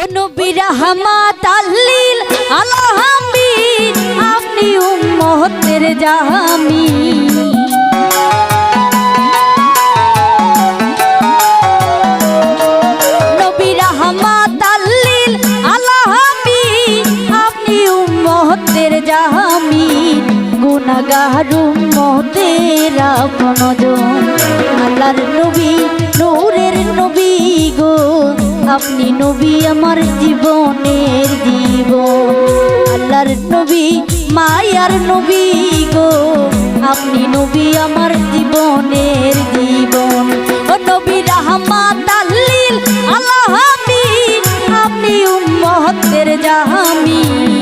ও নবী রাহমাত আল্লিল আলাহামিন আপনি উম্মতের জামি নবী রাহমাত আল্লিল আলাহামিন আপনি উম্মতের জামি গুনাহগার উম্মতের আপনজন আল্লাহর নবী, নূরের নবী গো। আপনি নবী আমার জীবনের জীবন। আল্লাহর নবী, মায়ার নবী গো। আপনি নবী আমার জীবনের জীবন। ও নবী রাহমাত আলাহামিন আপনি উম্মতের জাহামি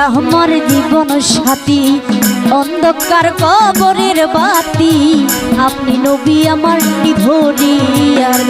আমার জীবন সাথী। অন্ধকার কবরের বাতি, আপনি নবী আমার নিধরি আর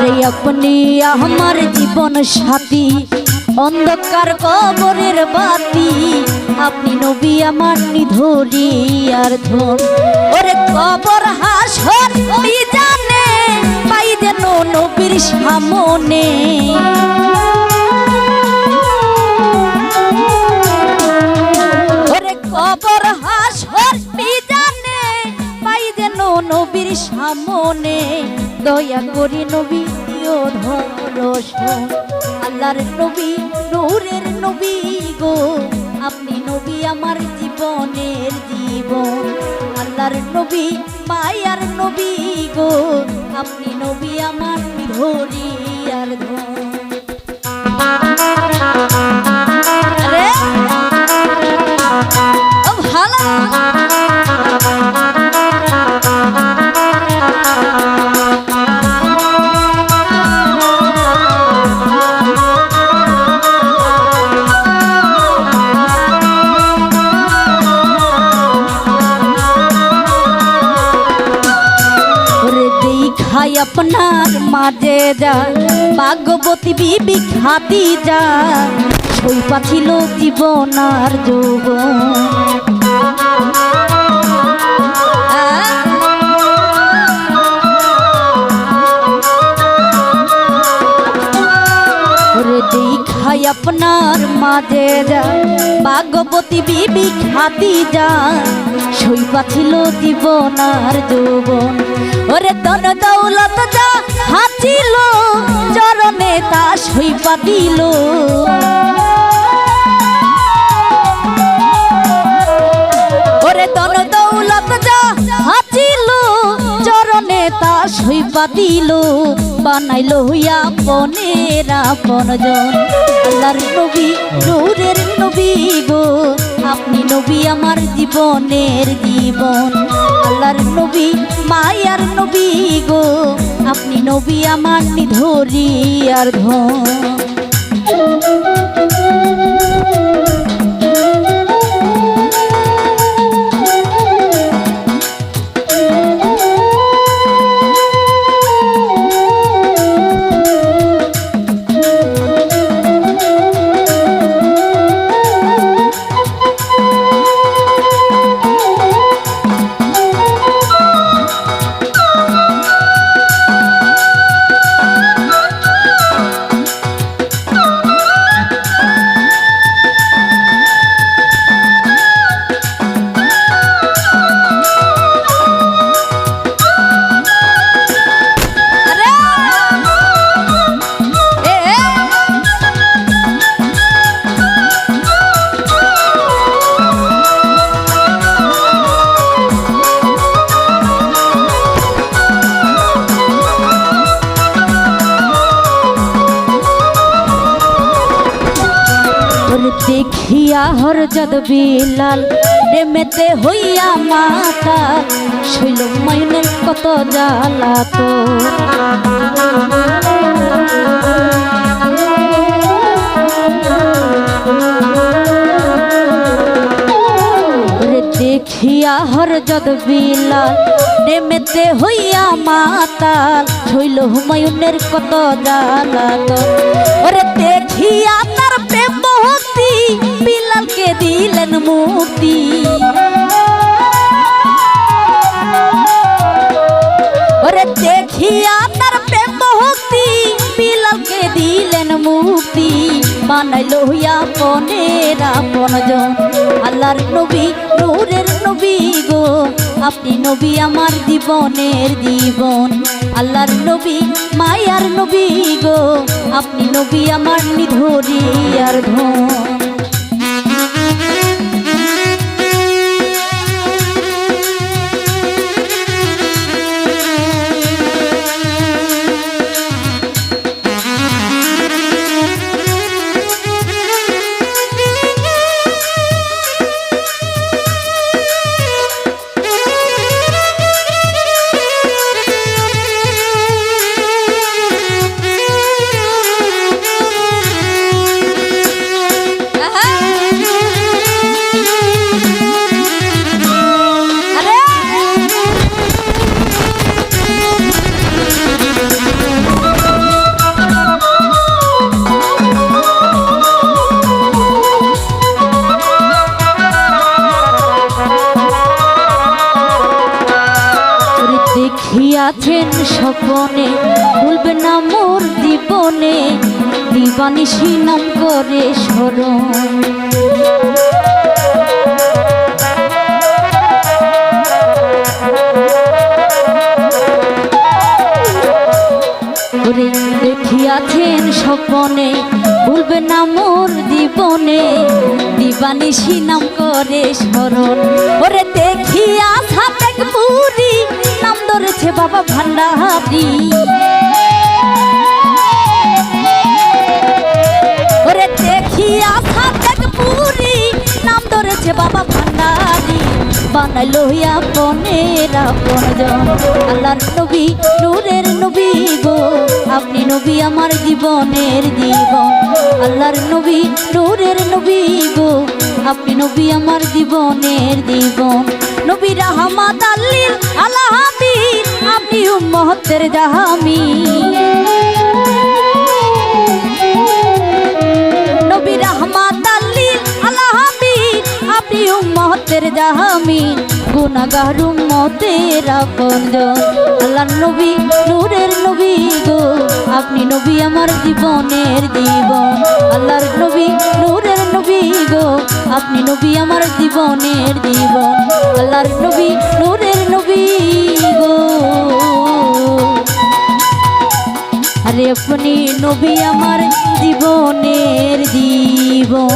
রে আপনি আমার জীবন সাথী। অন্ধকার কবরের বাতি, আপনি নবী আমার নিধরি আর ধন। ওরে কবর হাসর জানে, পাই যেন নবীর সামনে। ওরে কবর হাসর জানে, পাই যেন নবীর সামনে। দয়া করি নবী ধরসন আল্লাহর নবী, নূরের নবী গো। আপনি নবী আমার জীবনের জীবন। আল্লাহর নবী, মায়ার নবী গো। আপনি নবী আমার ধরিয়ার ধন। আপনার মাঝে যা ভাগ্যবতী বিবি খাতি যা সই পাছিল জীবন আর দেখাই আপনার মাঝে যা ভাগ্যবতী বিবি খাতি যা সই পাছিল দিব আর যৌবন। ওরে তন দৌলত যা হাঁচিল, চরণে তা সই পাতিল ওরে তন দৌলত তা সই পাতিল, বানাইল হইয়া পনেরো আপনজন আল্লাহর নবী, নূরের নবী গো, আপনি নবী আমার জীবনের জীবন। আল্লাহর নবী, মায়ার নবী গো, আপনি নবী আমার নিধরি আর ধন। হরজত বিলাল প্রেমেতে হইয়া মাতা শৈল মাইনের কত জ্বালা তো দেখিয়া হরজত বিলাল প্রেমেতে হইয়া মাতাল শৈল হুমায়ুনের কত জ্বালা তো ওরে দেখিয়া তার প্রেম ভক্তি দিলেন মুক্তি ওরে দেখিয়া তার প্রেম ভক্তি দিলেন মুক্তি বানাইলো হইয়া পনেরো আপন জন আল্লাহর নবী নূরের নবী গো আপনি নবী আমার জীবনের জীবন আল্লাহর নবী মায়ার নবী গো আপনি নবী আমার নিধরি আর ধন দেখিয়াছেন স্বপনে, ভুলবে না মোর জীবনে দিবানিসি নাম করে স্মরণ। দেখিয়াছেন স্বপনে, ভুলবে না মোর জীবনে দিবানিসি নাম করে স্মরণ। ওরে দেখিয়া সাতেক পুরি ধরেছে বাবা ভান্ডারি। ওরে সাতেক পুরি নাম ধরেছে বাবা ভান্ডারি। বানাইলো আল্লাহর নবী, নূরের নবী গো। আপনি নবী আমার জীবনের জীবন আল্লাহর নবী, নূরের নবী গো। আপনি নবী আমার জীবনের জীবন নবী রাহমাত আল্লিল আলাহাবির আপনি উম্মতের জাহামি। নবী রহমাত আপনি উম্মতের জাহামিন গুনাহগার উম্মতের আল্লাহর নবী, নূরের নবী গো, আপনি নবী আমার জীবনের জীবন। আল্লাহর নবী, নূরের নবী গো, আপনি নবী আমার জীবনের জীবন। আল্লাহর নবী, নূরের আপনি নবী আমার জীবনের জীবন।